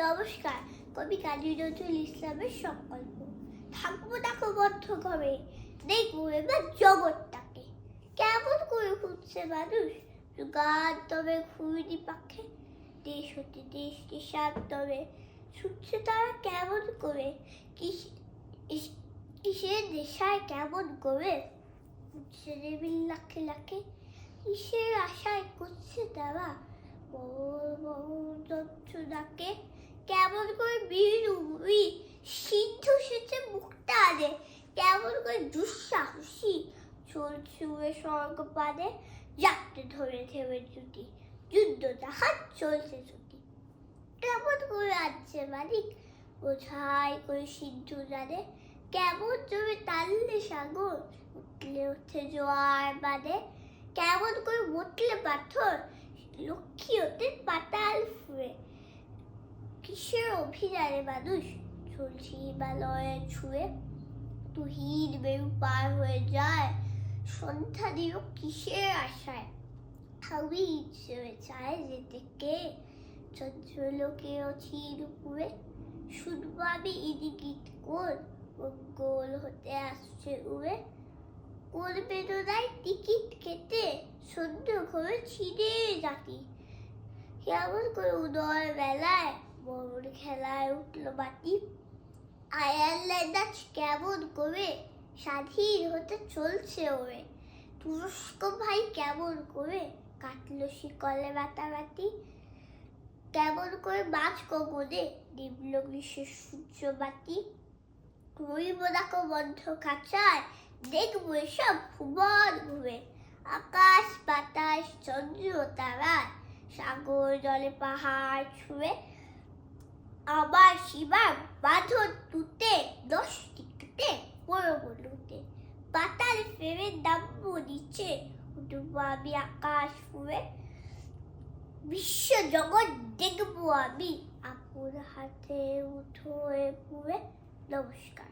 নমস্কার। কবি কাজী নজরুল ইসলামের সংকল্প। থাকব দেখো বদ্ধ ঘরে দেখব এবার জগৎটাকে। কেমন করে খুঁজছে মানুষ? যুগান্তরে ঘুরি পাখে, দেশ হতে দেশ দেশকে সান্তরে ছুটছে তারা কেমন করে? কিসের নেশায় কেমন করে? উঠছে রেবিল লাখে লাখে। কিসের আশায় করছে তারা? বড় বড় যন্ত্রণাকে বীর সিদ্ধ সেচে মুখটা আনে কেমন করে দুঃসাহসী। চলছে উড়ে স্বর্গ পানে যাত্রে ধরে থেমে জুটি। যুদ্ধ তাহার চলছে ছুটি কেমন করে আছে মালিক? বোঝাই করে সিদ্ধু জানে। কেমন জমে টানলে সাগর? উঠলে উঠে জোয়ার মানে কেমন করে উঠলে পাথর? লক্ষ্মী হতে পাতাল ফুয়ে কিসের অভিযানে মানুষ। চলছি হিমালয়ে ছুঁয়ে তুহির বেরু পার হয়ে যায়। সন্ধ্যা দিল কিসের আশায়? আমি ইচ্ছে চায় যেতে কে? চন্দ্রলোকে অচির উপরে শুনব আমি ইদি গীত কোন গোল হতে আসছে উড়ে। কোন বেদনায় টিকিট কেটে সদ্য ঘরে ছিঁড়ে জাতি কেমন করে উদয় বেলায় বড় খেলায় উঠল বাতি। আয়ারল্যান্ড কেমন করে স্বাধীন হতে চলছে ওরে। তুরস্ক ভাই কেমন করে কাটলো শিকলে বাতাবাতি। কেমন করে মাছ কমনে নিম্ন গ্রীষ্মের সূর্যবাতি। রইব দেখো বন্ধ খাঁচায়, দেখব এসব ভুবন ঘুরে। আকাশ, বাতাস, চন্দ্র, তারায় সাগর, জলে পাহাড় ছুঁয়ে আবার শিবার বাঁধন তুতে, দশ টিকতে বড় বলুতে পাতাল ফেরে নিচে, উঠবো আমি আকাশ ফুরে বিশ্ব জগৎ দেখব আমি আপুর হাতে উঠোয় পুরে নমস্কার।